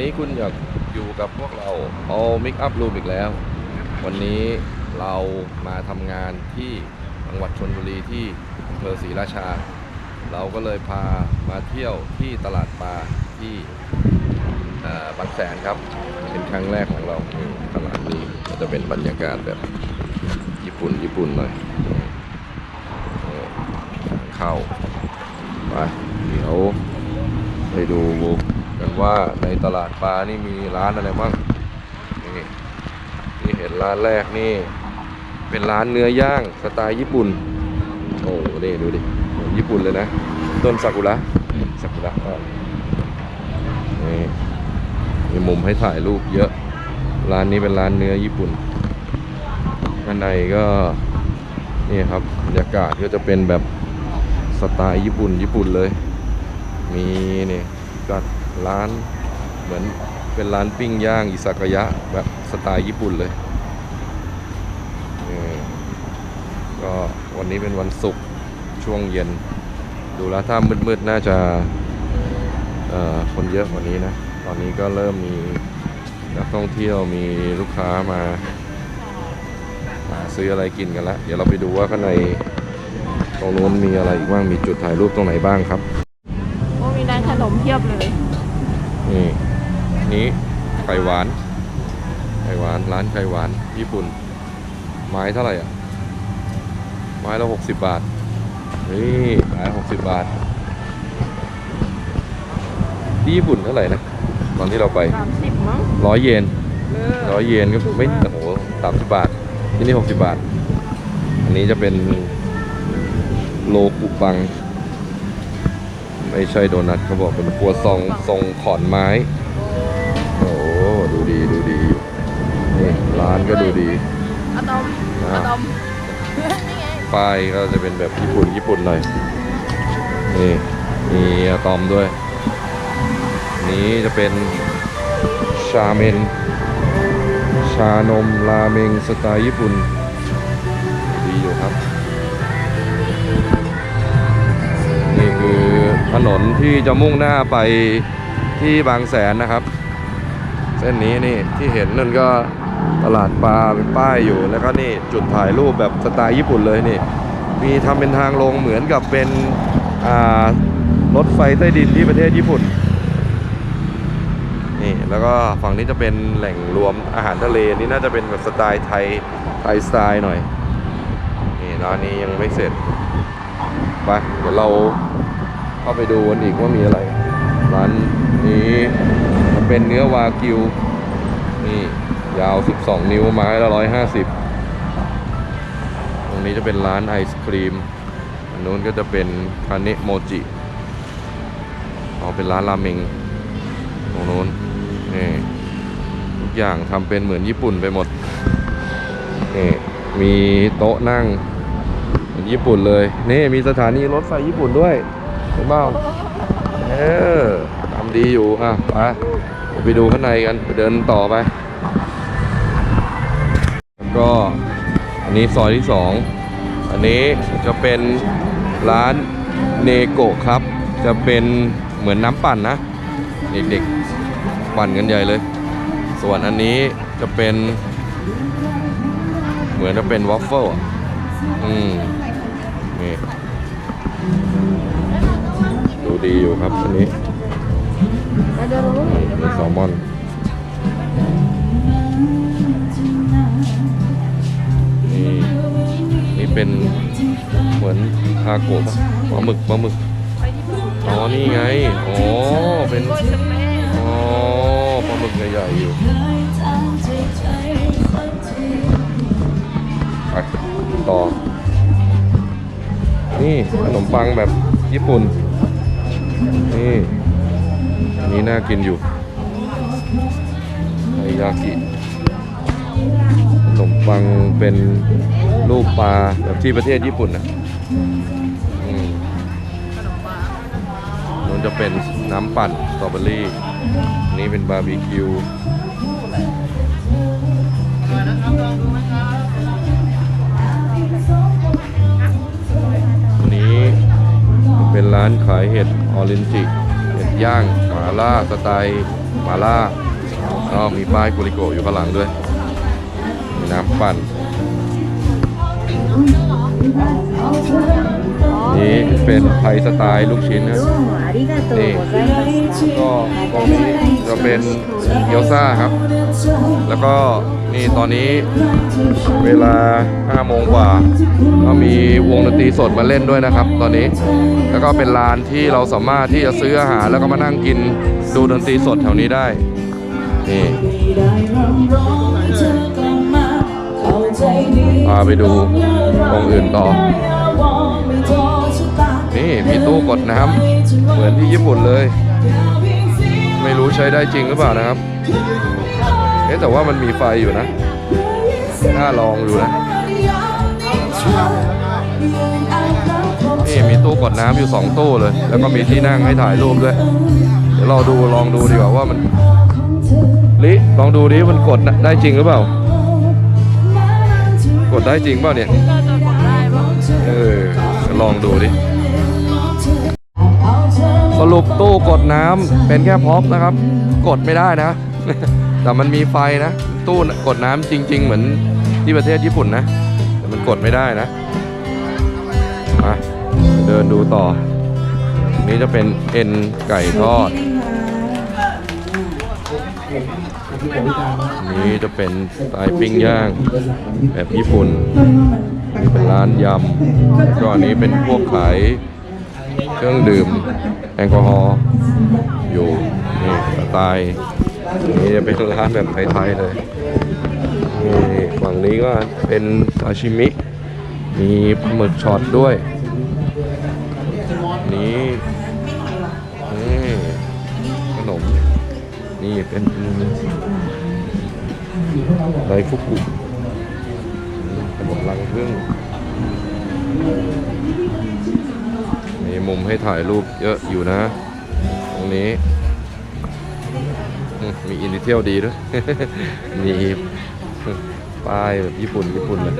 นี้คุณอยากอยู่กับพวกเราเอามิกอัพรูมอีกแล้ว วันนี้เรามาทำงานที่จังหวัดชนบุรีที่อำเภอศรีราชา เราก็เลยพามาเที่ยวที่ตลาดปลาที่บางแสนครับ เป็นครั้งแรกของเรานี่ตลาดนี้จะเป็นบรรยากาศแบบญี่ปุ่นญี่ปุ่นหน่อยเข้าไปเดี๋ยวไปดูกัน ว่าในตลาดปลานี่มีร้านอะไรบ้างนี่นี่เห็นร้านแรกนี่ เป็นร้านเนื้อย่างสไตล์ญี่ปุ่น โอ้โหนี่ดูดิญี่ปุ่นเลยนะ ต้นซากุระซากุระก็นี่มีมุมให้ถ่ายรูปเยอะ ร้านนี้เป็นร้านเนื้อญี่ปุ่นข้างในก็นี่ครับบรรยากาศก็จะเป็นแบบสไตล์ญี่ปุ่นญี่ปุ่นเลย มีนี่ก็ ร้านเหมือนเป็นร้านปิ้งย่างอิซากายะแบบสไตล์ญี่ปุ่นเลยก็วันนี้เป็นวันศุกร์ช่วงเย็น ดูแล้วถ้ามืดๆน่าจะคนเยอะกว่านี้นะ ตอนนี้ก็เริ่มมีนักท่องเที่ยวมีลูกค้ามาหาซื้ออะไรกินกันแล้วเดี๋ยวเราไปดูว่าข้างในตรงนู้นมีอะไรอีกบ้างมีจุดถ่ายรูปตรงไหนบ้างครับ โอ้มีร้านขนมเพียบเลย นี่นี้ไข่หวาน ไข่หวานร้านไข่หวาน ญี่ปุ่น ไม้เท่าไหร่อะ ไม้ละหกสิบบาท นี่ไม้หกสิบบาท ที่ญี่ปุ่นเท่าไหร่นะ ตอนที่เราไปสามสิบมั้งร้อยเยนเออร้อยเยนก็ไม่โอ้โหสามสิบบาท ที่นี่หกสิบบาท อันนี้จะเป็นโลกุปัง ไม่ใช่โดนัทเขาบอกเป็นครัวซองทรงขอนไม้ โอ้โหดูดีดูดีอยู่นี่ร้านก็ดูดีอะตอมอ่าอะตอมนี่ไงป้ายก็จะเป็นแบบญี่ปุ่นญี่ปุ่นหน่อยนี่มีอะตอมด้วย นี้จะเป็นชาเมน ชานมราเมงสไตล์ญี่ปุ่น ดีอยู่ครับนี่คือ ถนนที่จะมุ่งหน้าไปที่บางแสนนะครับ เส้นนี้นี่ที่เห็นนั่นก็ตลาดปลาเป็นป้ายอยู่แล้วก็นี่จุดถ่ายรูปแบบสไตล์ญี่ปุ่นเลยนี่ มีทำเป็นทางลงเหมือนกับเป็นรถไฟใต้ดินที่ประเทศญี่ปุ่นนี่แล้วก็ฝั่งนี้จะเป็นแหล่งรวมอาหารทะเลนี่น่าจะเป็นแบบสไตล์ไทยไทยสไตล์หน่อยนี่ร้านนี้ยังไม่เสร็จไปเดี๋ยวเรา เข้าไปดูกันอีกว่ามีอะไรร้านนี้จะเป็นเนื้อวากิว นี่ ยาว 12 นิ้วไม้ละ150 ตรงนี้จะเป็นร้านไอศครีม อันนู้นก็จะเป็นคาเนะโมจิอ๋อเป็นร้านราเมงตรงนู้นนี่ทุกอย่างทำเป็นเหมือนญี่ปุ่นไปหมดนี่มีโต๊ะนั่งเหมือนญี่ปุ่นเลย นี่มีสถานีรถไฟญี่ปุ่นด้วย เห็นเปล่าเออทำดีอยู่อะไปไปดูข้างในกันไปเดินต่อไป แล้วก็อันนี้ซอยที่สองอันนี้จะเป็นร้านเนโกะครับ จะเป็นเหมือนน้ำปั่นนะ เด็กๆ ปั่นกันใหญ่เลย ส่วนอันนี้จะเป็น เหมือนจะเป็นวอฟเฟิลอะอืม ดีอยู่ครับอันนี้เดี๋ยวรู้มีแซลมอนนี่นี่เป็นเหมือนทาโกะปะปลาหมึกปลาหมึกอ๋อนี่ไงอ๋อเป็นอ๋อปลาหมึกใหญ่ๆอยู่ไปต่อ นี่ขนมปังแบบญี่ปุ่น นี่อันนี้น่ากินอยู่ไอยากิขนมปังเป็นรูปปลาแบบที่ประเทศญี่ปุ่นนะอืมขนมปังนู้นจะเป็นน้ำปั่นสตรอเบอรี่นนี่เป็นบาร์บีคิวานขายเห็ดออรินจิเห็ดย่างหมาล่าสไตล์หมาล่าก็มีป้ายกุริโกอยู่ข้างหลังด้วย มีน้ำปั่น นี่เป็นไทยสไตล์ลูกชิ้นนะนี่ก็ตรงนี้จะเป็นเกี๊ยวซ่าครับ แล้วก็นี่ตอนนี้เวลา5โมงกว่าก็มีวงดนตรีสดมาเล่นด้วยนะครับ ตอนนี้แล้วก็เป็นร้านที่เราสามารถที่จะซื้ออาหารแล้วก็มานั่งกินดูดนตรีสดแถวนี้ได้นี่พาไปดูองอื่นต่อ นี่มีตู้กดน้ำเหมือนที่ญี่ปุ่นเลย ไม่รู้ใช้ได้จริงหรือเปล่านะครับเอ๊แต่ว่ามันมีไฟอยู่นะน่าลองดูนะนี่มีตู้กดน้ำอยู่สองตู้เลย แล้วก็มีที่นั่งให้ถ่ายรูปด้วยเดี๋ยวเราดูลองดูดีกว่าว่ามันลิลองดูดิมันกดได้จริงหรือเปล่า กดได้จริงเปล่าเนี่ยเออลองดูดิ สรุปตู้กดน้ำเป็นแค่พ็อปนะครับ กดไม่ได้นะ แต่มันมีไฟนะ ตู้กดน้ำจริง ๆ เหมือนที่ประเทศญี่ปุ่นนะ แต่มันกดไม่ได้นะมาเดินดูต่อ นี่จะเป็นเอ็นไก่ทอด นี่จะเป็นสไตล์ปิ้งย่าง แบบญี่ปุ่น นี่เป็นร้านยำก็อันนี้เป็นพวกขาย เครื่องดื่มแอลกอฮอล์อยู่นี่สไตล์นี่จะเป็นร้านแบบไทยๆเลยนี่ฝั่งนี้ก็เป็นซาชิมิ มีปลาหมึกช็อตด้วย นี่นี่ขนม นี่เป็นไรฟุกุขนมรังผึ้ง มุมให้ถ่ายรูปเยอะอยู่นะ ตรงนี้ มีอินดิเทียลดีด้วย มีป้ายแบบญี่ปุ่นญี่ปุ่นเลย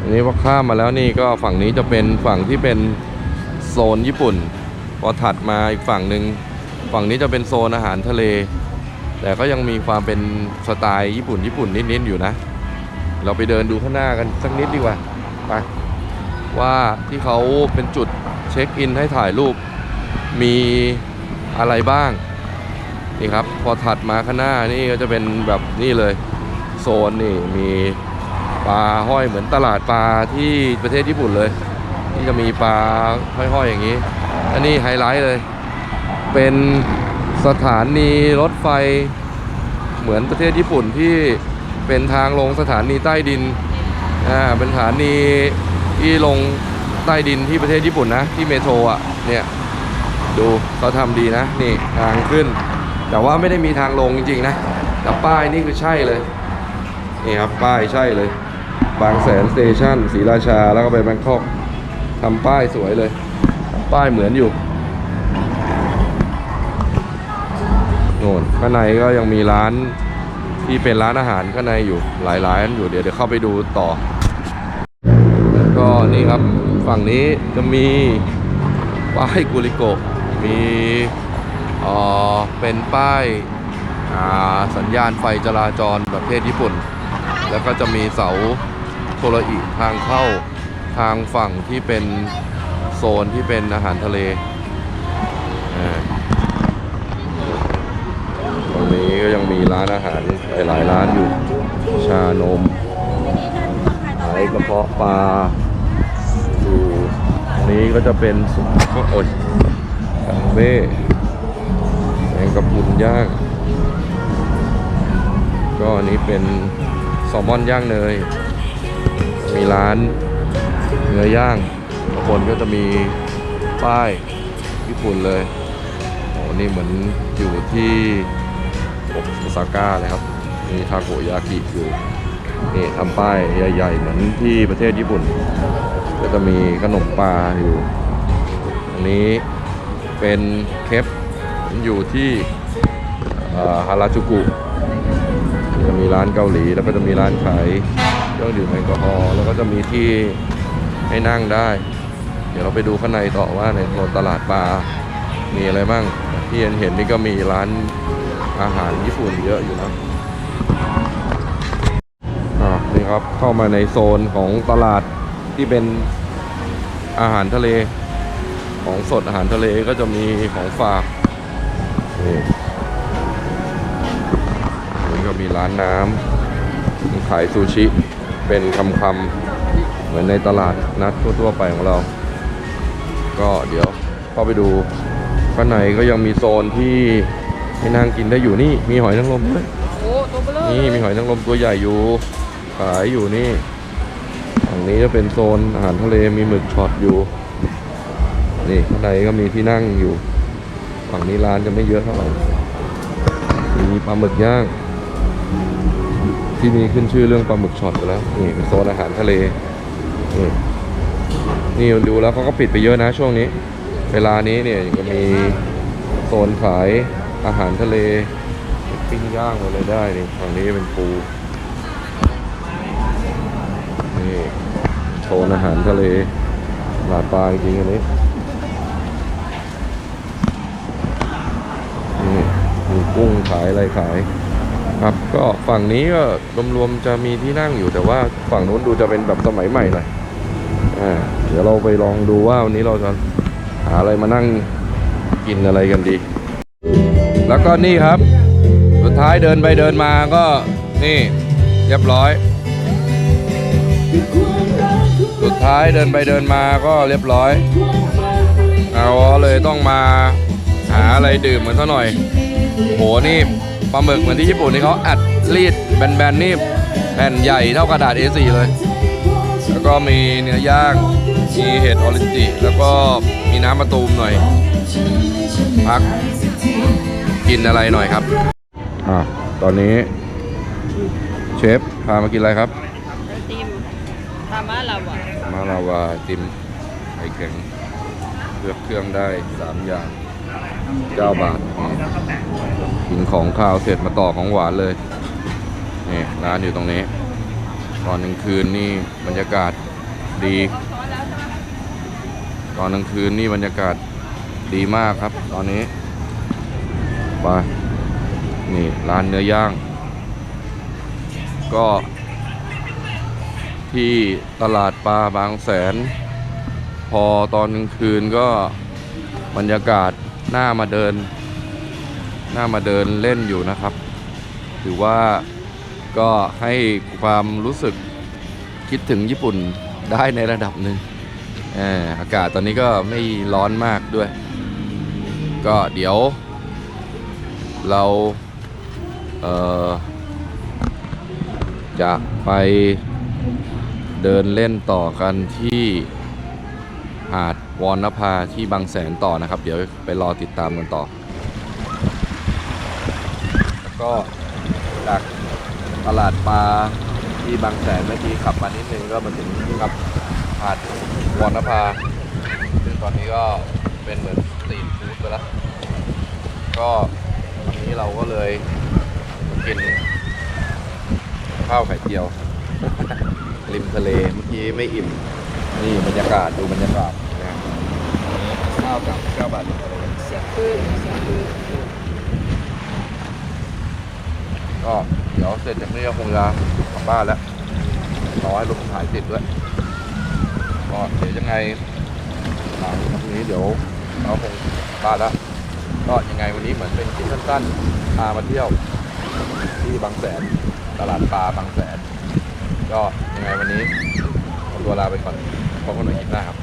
อันนี้พอข้ามมาแล้วนี่ก็ฝั่งนี้จะเป็นฝั่งที่เป็นโซนญี่ปุ่น พอถัดมาอีกฝั่งหนึ่งฝั่งนี้จะเป็นโซนอาหารทะเล แต่ก็ยังมีความเป็นสไตล์ญี่ปุ่นญี่ปุ่นนิดๆอยู่นะ เราไปเดินดูข้างหน้ากันสักนิดดีกว่าไปว่าที่เขาเป็นจุดเช็คอินให้ถ่ายรูปมีอะไรบ้างนี่ครับพอถัดมาข้างหน้านี่ก็จะเป็นแบบนี่เลยโซนนี่มีปลาห้อยเหมือนตลาดปลาที่ประเทศญี่ปุ่นเลย ที่จะมีปลาห้อยๆอย่างนี้ อันนี้ไฮไลท์เลย เป็น สถานีรถไฟเหมือนประเทศญี่ปุ่นที่เป็นทางลงสถานีใต้ดิน อ่า เป็นสถานีที่ลงใต้ดินที่ประเทศญี่ปุ่นนะ ที่เมโทรอะ เนี่ย ดูเขาทำดีนะ นี่ทางขึ้น แต่ว่าไม่ได้มีทางลงจริงๆนะ แต่ป้ายนี่คือใช่เลย นี่ครับป้ายใช่เลย บางแสนสเตชันศรีราชาแล้วก็ไปแบงคอกทำป้ายสวยเลย ป้ายเหมือนอยู่ โน่นข้างในก็ยังมีร้านที่เป็นร้านอาหารข้างในอยู่หลายร้านอยู่เดี๋ยวเดี๋ยวเข้าไปดูต่อ แล้วก็นี่ครับฝั่งนี้จะมีป้ายกุริโกะมีเอ่อเป็นป้ายสัญญาณไฟจราจรประเภทญี่ปุ่น แล้วก็จะมีเสาโทรอิทางเข้าทางฝั่งที่เป็นโซนที่เป็นอาหารทะเลอ่า นี้ก็ยังมีร้านอาหารหลายๆร้านอยู่ ชานมขายกระเพาะปลาอยู่ตรงนี้ก็จะเป็นสุโอ้ยกังเบ้แมงกะพรุนย่างก็อันนี้เป็นแซลมอนย่างเนย มีร้านเนื้อย่างข้างบนก็จะมีป้ายญี่ปุ่นเลยโอ้นี่เหมือนอยู่ที่ ซาก้าเลยครับมีทาโกยากิอยู่นี่ทำป้ายใหญ่ ๆ เหมือนที่ประเทศญี่ปุ่นก็จะมีขนมปลาอยู่ อันนี้เป็นเคปอยู่ที่ฮาราจูกุจะมีร้านเกาหลีแล้วก็จะมีร้านขายเครื่องดื่มแอลกอฮอล์แล้วก็จะมีที่ให้นั่งได้ เดี๋ยวเราไปดูข้างในต่อว่าในโซนตลาดปลามีอะไรบ้างที่เห็นเห็นนี่ก็มีร้าน อาหารญี่ปุ่นเยอะอยู่นะอ่านี่ครับเข้ามาในโซนของตลาดที่เป็นอาหารทะเลของสดอาหารทะเลก็จะมีของฝากนี่นี่ก็มีร้านน้ำขายซูชิเป็นคำคำๆเหมือนในตลาดนัดทั่วๆไปของเรา ก็เดี๋ยวเข้าไปดูข้างในก็ยังมีโซนที่ ให้นั่งกินได้อยู่นี่มีหอยนางรมด้วยโอ้ตัวเบลอนี่มีหอยนางรมตัวใหญ่อยู่ขายอยู่นี่ฝั่งนี้จะเป็นโซนอาหารทะเลมีหมึกช็อตอยู่ นี่ข้างในก็มีที่นั่งอยู่ ฝั่งนี้ร้านจะไม่เยอะเท่าไหร่มีปลาหมึกย่าง ที่นี่ขึ้นชื่อเรื่องปลาหมึกช็อตอยู่แล้วนี่เป็นโซนอาหารทะเลนี่นี่ดูแล้วเขาก็ปิดไปเยอะนะช่วงนี้ เวลานี้เนี่ยก็มีโซนขาย อาหารทะเลปิ้งย่างอะไรได้นี่ฝั่งนี้เป็นปูนี่โซนอาหารทะเลหลาดปลาจริงๆอันนี้นี่มีกุ้งขายอะไรขาย ครับก็ฝั่งนี้ก็รวมๆจะมีที่นั่งอยู่แต่ว่าฝั่งนู้นดูจะเป็นแบบสมัยใหม่หน่อยอ่าเดี๋ยวเราไปลองดูว่าวันนี้เราจะหาอะไรมานั่งกินอะไรกันดี แล้วก็นี่ครับ สุดท้ายเดินไปเดินมาก็นี่เรียบร้อย สุดท้ายเดินไปเดินมาก็เรียบร้อย เอาเลยต้องมาหาอะไรดื่มมันซะหน่อย โหนี่ปลาหมึกเหมือนที่ญี่ปุ่นนี่เขาอัดรีดแบนๆนี่แผ่นใหญ่เท่ากระดาษ A4 เลย แล้วก็มีเนื้อย่างมีเห็ดออริจิ แล้วก็มีน้ำมะตูมหน่อย พัก กินอะไรหน่อยครับอ่าตอนนี้ เชฟพามากินอะไรครับติมทามาลาวะมาลาวาติมไข่แข็งเลือกเครื่องได้สามอย่างเก้าบาทนี่กินของข้าวเสร็จมาต่อของหวานเลยนี่ร้านอยู่ตรงนี้ ตอนกลางคืนนี่บรรยากาศดี ตอนกลางคืนนี่บรรยากาศดีมากครับ ตอนนี้ ไป นี่ร้านเนื้อย่าง ก็ ที่ตลาดปลาบางแสน พอตอนกลางคืนก็บรรยากาศน่ามาเดินน่ามาเดินเล่นอยู่นะครับ ถือว่าก็ให้ความรู้สึกคิดถึงญี่ปุ่นได้ในระดับหนึ่งออากาศตอนนี้ก็ไม่ร้อนมากด้วย ก็เดี๋ยว เราเจะไปเดินเล่นต่อกันที่หาดวอนนภาที่บางแสนต่อนะครับ เดี๋ยวไปรอติดตามกันต่อแล้วก็จากตลาดปลาที่บางแสนเมื่อกี้ขับมานิดนึงก็มาถึงนี่ครับหาดวอนนภาซึ่งตอนนี้ก็เป็นเหมือนสตรีทฟู้ดไปแล้วก็ นี้เราก็เลยกินข้าวไข่เจียว ริมทะเลเมื่อกี้ไม่อิ่ม นี่บรรยากาศดูบรรยากาศนะข้าวกับข้าวบาทริมทะเสียงปืนเสียงปืนก็เดี๋ยวเสร็จจากนี้ก็คงจะกลับบ้านแล้วรอให้รถถ่ายติดด้วยก็เดี๋ยวยังไงหลังจากนี้เดี๋ยวเราคงบบ้านแล้ว ก็ยังไงวันนี้เหมือนเป็นคลิปสั้นๆพามาเที่ยวที่บางแสนตลาดปลาบางแสน ก็ยังไงวันนี้ขอตัวลาไปก่อนพบกันใหม่คลิปหน้าครับ